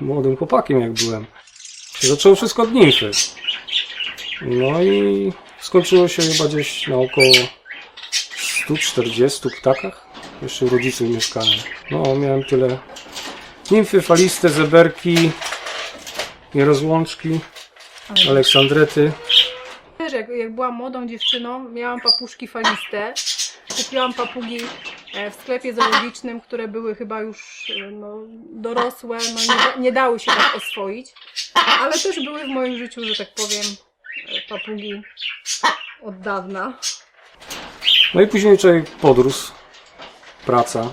Młodym chłopakiem jak byłem. Zaczęło wszystko od nimfy. No i skończyło się chyba gdzieś na około 140 ptakach. Jeszcze u rodziców mieszkałem. No, miałem tyle. Nimfy, faliste, zeberki, nierozłączki, aleksandrety. Wiesz, jak, jak byłam młodą dziewczyną, miałam papuszki faliste. Kupiłam papugi e, w sklepie zoologicznym, które były chyba już e, no, dorosłe, no nie, nie dały się tak oswoić. Ale też były w moim życiu, że tak powiem, papugi od dawna. No i później człowiek podrósł, praca,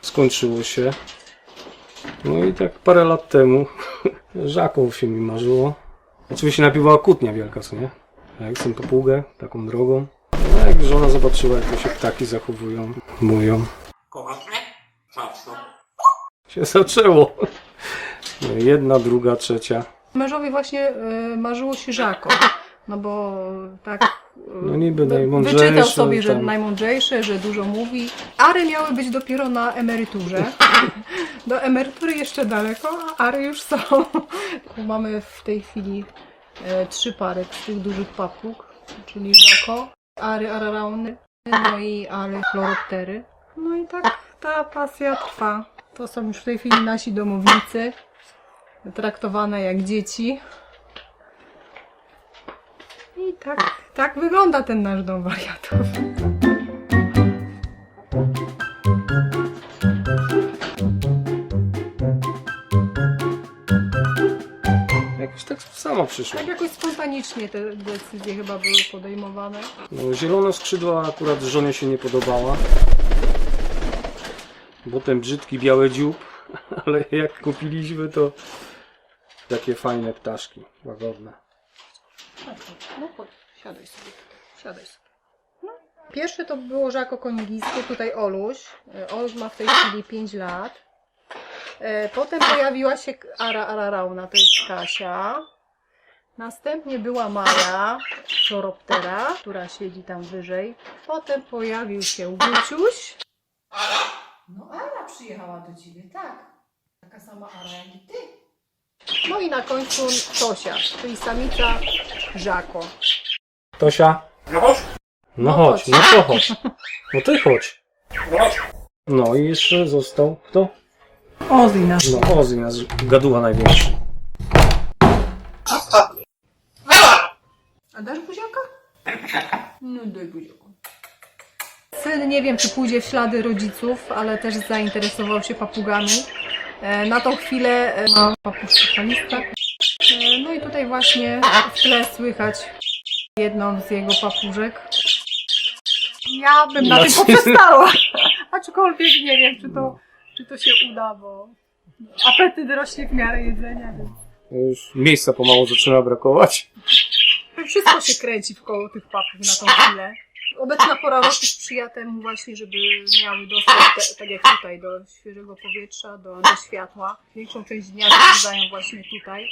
skończyło się. No i tak parę lat temu żaką się mi marzyło. Oczywiście najpierw była kłótnia wielka, co nie? Jak chcę papugę, taką drogą. No jak żona zobaczyła, jak to się ptaki zachowują, mówią, Kochasz mnie? Się zaczęło. No, jedna, druga, trzecia. Mężowi właśnie e, marzyło się żako. No bo tak. e, No niby najmądrzejszy, Wyczytał sobie, że tam. najmądrzejszy, że dużo mówi. Ary miały być dopiero na emeryturze. Do emerytury jeszcze daleko, a ary już są. Mamy w tej chwili e, trzy pary z tych dużych papug, czyli żako, ary ararauny, no i ary chloroptery. No i tak ta pasja trwa. To są już w tej chwili nasi domownicy, traktowane jak dzieci. I tak, tak wygląda ten nasz dom wariatów. Jakoś tak samo przyszło. Tak jakoś spontanicznie te decyzje chyba były podejmowane. No, zielone skrzydła akurat żonie się nie podobała. Bo ten brzydki biały dziób, ale jak kupiliśmy to takie fajne ptaszki, łagodne. No chodź, siadaj sobie. Siadaj sobie. No. Pierwsze to było żako konigijskie, tutaj Oluś. E, Oluś ma w tej chwili 5 lat. E, Potem pojawiła się Ara Ararauna, to jest Kasia. Następnie była Maja, Choroptera, która siedzi tam wyżej. Potem pojawił się Guciuś. No Ara przyjechała do Ciebie, tak. Taka sama Ara jak i Ty. No i na końcu Tosia, czyli samica Żako. Tosia? No chodź, No, No chodź, no to chodź. No ty chodź. no chodź. No i jeszcze został kto? Ozzy nasz. No Ozzy, nasz gaduła największy. A dasz buziaka? No daj buziaka. Syn nie wiem, czy pójdzie w ślady rodziców, ale też zainteresował się papugami. E, Na tą chwilę e, ma papuszkę falista. E, No i tutaj właśnie w tle słychać jedną z jego papużek. Ja bym na tym poprzestała. Aczkolwiek nie wiem, czy to, czy to się uda, bo apetyt rośnie w miarę jedzenia. Więc... Już miejsca pomału zaczyna brakować. Wszystko się kręci wkoło tych papug na tą chwilę. Obecna pora roku sprzyja temu właśnie, żeby miały dostęp, te, tak jak tutaj, do świeżego powietrza, do, do światła. Większą część dnia spędzają właśnie tutaj.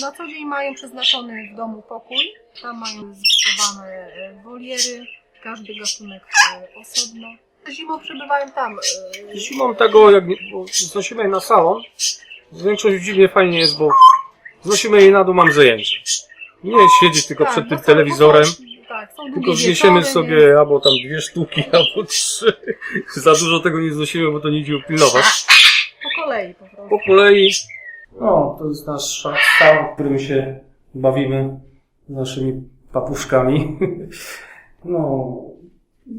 Na co dzień mają przeznaczony w domu pokój. Tam mają zbudowane e, woliery, każdy gatunek e, osobno. Zimą przebywają tam. e, Zimą tego, jak nie- bo znosimy jej na salon, większość dziwnie fajnie jest, bo znosimy jej na dół, mam zajęcie. Nie siedzieć tylko tak, przed tym no telewizorem, są tylko zniesiemy wieczory, sobie albo tam dwie sztuki, albo trzy. Za dużo tego nie znosimy, bo to nie idzie upilnować. Po kolei po prostu. Po kolei. No, to jest nasz stal, w którym się bawimy z naszymi papuszkami. No,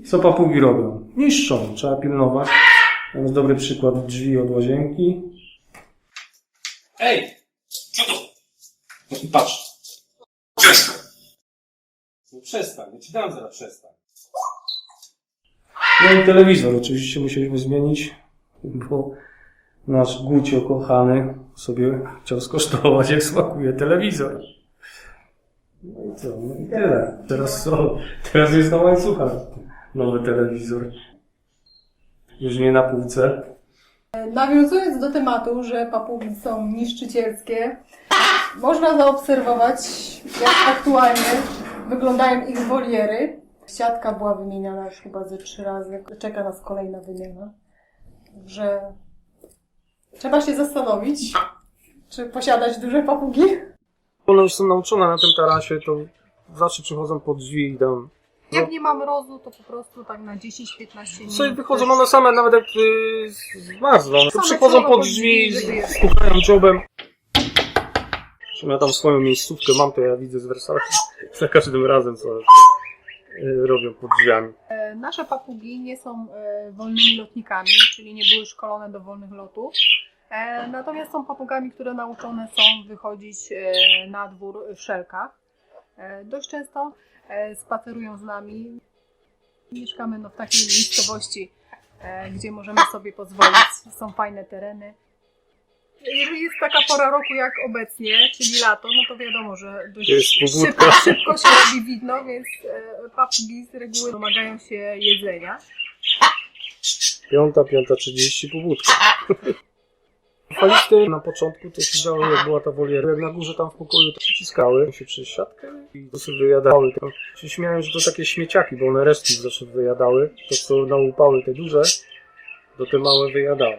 co papugi robią? Niszczą, trzeba pilnować. To jest dobry przykład drzwi od łazienki. Ej! Co to? No i patrz. Przestań. Przestań, ja ci dam zaraz przestań. No i telewizor oczywiście musieliśmy zmienić, bo nasz Gucio kochany sobie chciał skosztować jak smakuje telewizor. No i co? No i tyle. Teraz co? Teraz jest na łańcuchach nowy telewizor. Już nie na półce. Nawiązując do tematu, że papugi są niszczycielskie, można zaobserwować, jak aktualnie wyglądają ich woliery. Siatka była wymieniana już chyba ze trzy razy. Czeka nas kolejna wymiana. Że trzeba się zastanowić, czy posiadać duże papugi. One już są nauczone na tym tarasie, to zawsze przychodzą pod drzwi i tam. Jak nie ma mrozu, to po prostu tak na 10-15 minut. Sobie wychodzą one same, nawet jak y, zmarzną. To Same przychodzą pod drzwi, drzwi, żeby je- dziobem. Zresztą Ja tam swoją miejscówkę mam, to ja widzę z wersalki za każdym razem, co y, robią pod drzwiami. E, Nasze papugi nie są e, wolnymi lotnikami, czyli nie były szkolone do wolnych lotów. E, Natomiast są papugami, które nauczone są wychodzić e, na dwór w szelkach. E, Dość często e, spacerują z nami. Mieszkamy no, w takiej miejscowości, e, gdzie możemy sobie pozwolić. Są fajne tereny. Jeżeli jest taka pora roku jak obecnie, czyli lato, no to wiadomo, że dość szybko, szybko się robi widno, więc e, papugi z reguły domagają się jedzenia. Piąta, piąta trzydzieści, pobudka. Falisty na początku to siedziały, jak była ta woliera. Jak na górze tam w pokoju to przyciskały się przez siatkę i to sobie wyjadały. To się śmiałem, że to takie śmieciaki, bo one resztki zawsze wyjadały. To co nałupały te duże, to te małe wyjadały.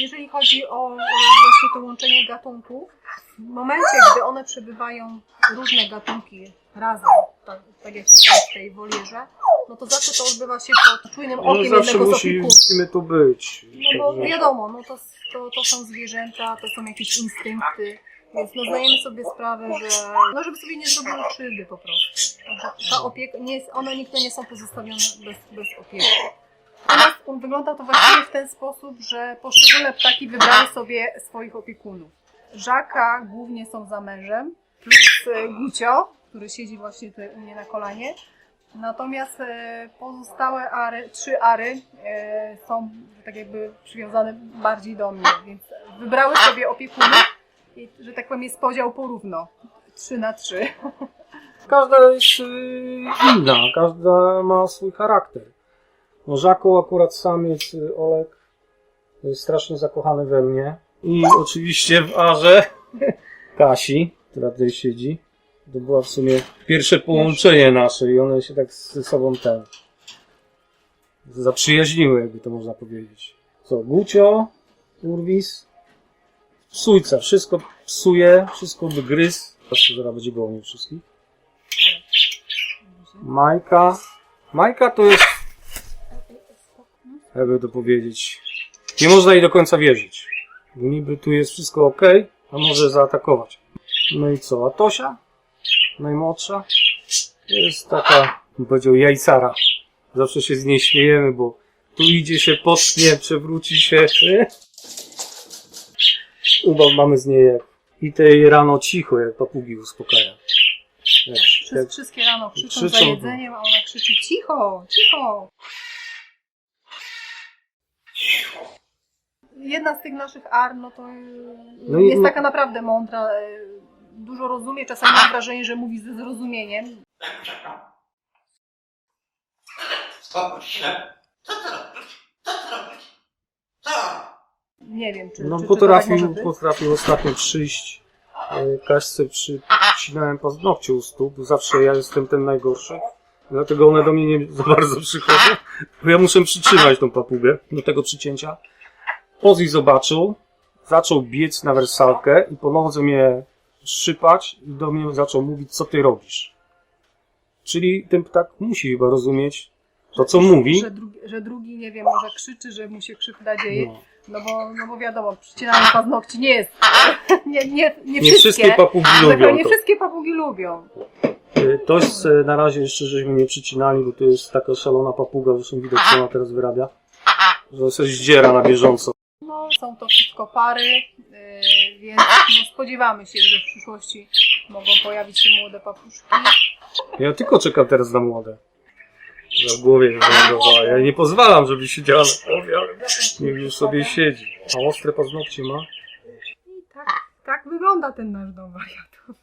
Jeżeli chodzi o właśnie to łączenie gatunków, w momencie, gdy one przebywają różne gatunki razem, tak, tak jak tutaj w tej wolierze, no to zawsze to odbywa się pod czujnym No okiem zawsze jednego z musi, opiekunów. musimy tu być. No bo wiadomo, no to, to, to są zwierzęta, to są jakieś instynkty, więc no zdajemy sobie sprawę, że no żeby sobie nie zrobiły krzywdy po prostu. Także Ta opieka, nie jest, one nigdy nie są pozostawione bez, bez opieki. Natomiast um, wygląda to właściwie w ten sposób, że poszczególne ptaki wybrały sobie swoich opiekunów. Żaka głównie są za mężem, plus e, Gucio, który siedzi właśnie tutaj u mnie na kolanie. Natomiast e, pozostałe ary, trzy ary e, są tak jakby przywiązane bardziej do mnie, więc wybrały sobie opiekunów i, że tak powiem, jest podział porówno. Trzy na trzy. Każda jest y, inna, każda ma swój charakter. No Żako akurat samiec y, Olek jest strasznie zakochany we mnie. I oczywiście w Arze Kasi, która tutaj siedzi. To była w sumie pierwsze połączenie nasze i one się tak ze sobą ten zaprzyjaźniły, jakby to można powiedzieć. Co, Gucio, Urwis, psujca, wszystko psuje, wszystko wygryz. Zaraz będzie gonił wszystkich. Majka. Majka to jest. Jakby to powiedzieć. Nie można jej do końca wierzyć. Niby tu jest wszystko ok, a może zaatakować. No i co? A Tosia? Najmłodsza? Jest taka, bym powiedział, jajcara. Zawsze się z niej śmiejemy, bo tu idzie się, potknie, przewróci się. Ubaw mamy z niej jak. I tej rano cicho, jak papugi uspokaja. Jak, Wszyscy, jak, wszystkie rano krzyczą, Krzyczą, za no. jedzeniem, a ona krzyczy cicho, cicho. Jedna z tych naszych ar, no to yy, No i- jest no- taka naprawdę mądra, yy, dużo rozumie, czasami mam wrażenie, że mówi ze zrozumieniem. Spokój się. Co ty robisz? Co ty robisz? Co? Nie wiem, czy, No czy, tak potrafił, być. potrafił ostatnio przyjść. e, Kaśce przycinałem paznokcie u stóp. Zawsze ja jestem ten najgorszy. Dlatego one do mnie nie za bardzo przychodzą. Bo ja muszę przytrzymać tą papugę do tego przycięcia. Ozzy zobaczył, zaczął biec na wersalkę i po nodze mnie szczypać i do mnie zaczął mówić, co ty robisz. Czyli ten ptak musi chyba rozumieć to, co mówi. Że drugi, że drugi, nie wiem, może krzyczy, że mu się krzywda dzieje. No. No bo, no bo wiadomo, przycinanie paznokci nie jest. Nie, nie, nie, Nie wszystkie. papugi lubią nie to. wszystkie papugi lubią. Y, Tośce na razie jeszcze żeśmy nie przycinali, bo to jest taka szalona papuga, zresztą widać co ona teraz wyrabia. Że się zdziera na bieżąco. Są to wszystko pary, yy, więc no, spodziewamy się, że w przyszłości mogą pojawić się młode papuszki. Ja tylko czekam teraz na młode. Za w głowie wylądowała. Ja nie pozwalam, żeby siedziała na głowie, ale niech już sobie siedzi. A ostre paznokcie ma. I tak, tak wygląda ten nasz dom wariatów.